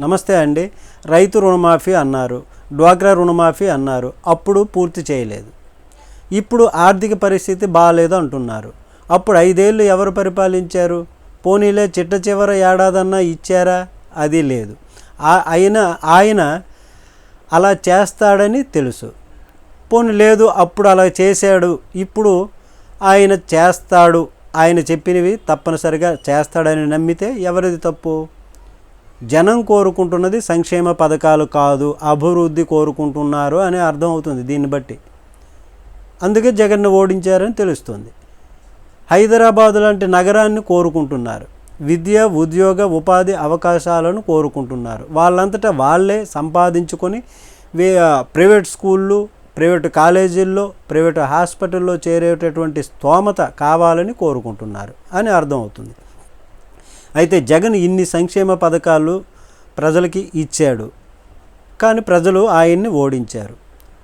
నమస్తే అండి. రైతు రుణమాఫీ అన్నారు. డ్వాక్రా రుణమాఫీ అన్నారు. అప్పుడు పూర్తి చేయలేదు. ఇప్పుడు ఆర్థిక పరిస్థితి బాగాలేదు అంటున్నారు. అప్పుడు ఐదేళ్ళు ఎవరు పరిపాలించారు? పోనీలే చిట్ట చివర ఏడాదన్నా ఇచ్చారా? అది లేదు. ఆ- ఆయన ఆయన అలా చేస్తాడని తెలుసు. పోనీ లేదు అప్పుడు అలా చేశాడు. ఇప్పుడు ఆయన చేస్తాడు. ఆయన చెప్పినవి తప్పనిసరిగా చేస్తాడని నమ్మితే ఎవరిది తప్పు? జనం కోరుకుంటున్నది సంక్షేమ పథకాలు కాదు అభివృద్ధి కోరుకుంటున్నారు అని అర్థం అవుతుంది దీన్ని బట్టి. అందుకే జగన్ను ఓడించారని తెలుస్తుంది. హైదరాబాద్ లాంటి నగరాన్ని కోరుకుంటున్నారు. విద్య ఉద్యోగ ఉపాధి అవకాశాలను కోరుకుంటున్నారు. వాళ్ళంతటా వాళ్ళే సంపాదించుకొని ప్రైవేట్ స్కూళ్ళు ప్రైవేట్ కాలేజీల్లో ప్రైవేట్ హాస్పిటల్లో చేరేటటువంటి స్తోమత కావాలని కోరుకుంటున్నారు అని అర్థమవుతుంది అయితే జగన్ ఇన్ని సంక్షేమ పథకాలు ప్రజలకి ఇచ్చాడు. కానీ ప్రజలు ఆయన్ని ఓడించారు.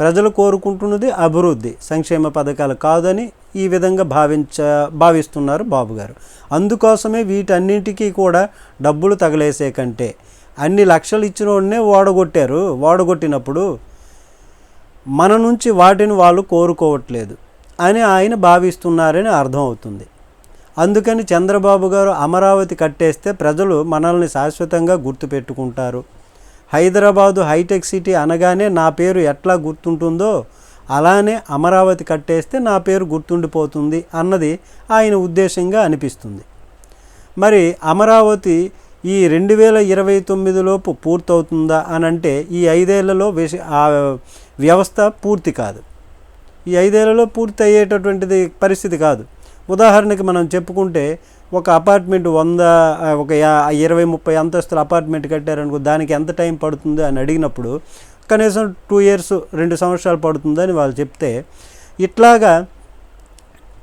ప్రజలు కోరుకుంటున్నది అభివృద్ధి. సంక్షేమ పథకాలు కాదని ఈ విధంగా భావించ భావిస్తున్నారు బాబు గారు. అందుకోసమే వీటన్నింటికీ కూడా డబ్బులు తగలేసే కంటే అన్ని లక్షలు ఇచ్చిన వాడినే ఓడగొట్టారు ఓడగొట్టినప్పుడు మన నుంచి వాటిని వాళ్ళు కోరుకోవట్లేదు అని ఆయన భావిస్తున్నారని అర్థమవుతుంది. అందుకని చంద్రబాబు గారు అమరావతి కట్టేస్తే ప్రజలు మనల్ని శాశ్వతంగా గుర్తుపెట్టుకుంటారు. హైదరాబాదు హైటెక్ సిటీ అనగానే నా పేరు ఎట్లా గుర్తుంటుందో అలానే అమరావతి కట్టేస్తే నా పేరు గుర్తుండిపోతుంది అన్నది ఆయన ఉద్దేశంగా అనిపిస్తుంది. మరి అమరావతి ఈ రెండు వేల ఇరవై తొమ్మిదిలోపు పూర్తవుతుందా అని అంటే ఈ ఐదేళ్ళలో విష- ఆ వ్యవస్థ పూర్తి కాదు. ఈ ఐదేళ్ళలో పూర్తి అయ్యేటటువంటిది పరిస్థితి కాదు. ఉదాహరణకి మనం చెప్పుకుంటే ఒక అపార్ట్మెంట్ వంద ఒక ఇరవై ముప్పై అంతస్తుల అపార్ట్మెంట్ కట్టారనుకో దానికి ఎంత టైం పడుతుంది అని అడిగినప్పుడు కనీసం టూ ఇయర్స్ రెండు సంవత్సరాలు పడుతుందని వాళ్ళు చెప్తే ఇట్లాగా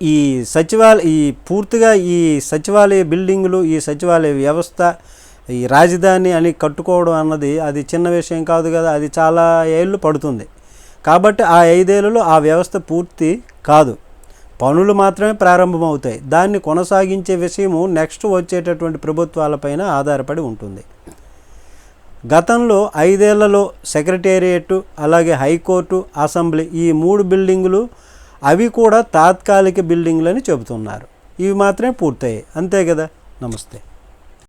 ఈ సచివాలయ ఈ పూర్తిగా ఈ సచివాలయ బిల్డింగులు ఈ సచివాలయ వ్యవస్థ ఈ రాజధాని అని కట్టుకోవడం అన్నది అది చిన్న విషయం కాదు కదా అది చాలా ఏళ్ళు పడుతుంది. కాబట్టి ఆ ఐదేళ్ళలో ఆ వ్యవస్థ పూర్తి కాదు. పనులు మాత్రమే ప్రారంభమవుతాయి. దాన్ని కొనసాగించే విషయము నెక్స్ట్ వచ్చేటటువంటి ప్రభుత్వాలపైన ఆధారపడి ఉంటుంది. గతంలో ఐదేళ్ళలో సెక్రటేరియట్ అలాగే హైకోర్టు అసెంబ్లీ ఈ మూడు బిల్డింగులు అవి కూడా తాత్కాలిక బిల్డింగులని చెబుతున్నారు. ఇవి మాత్రమే పూర్తయ్యాయి. అంతే కదా? నమస్తే.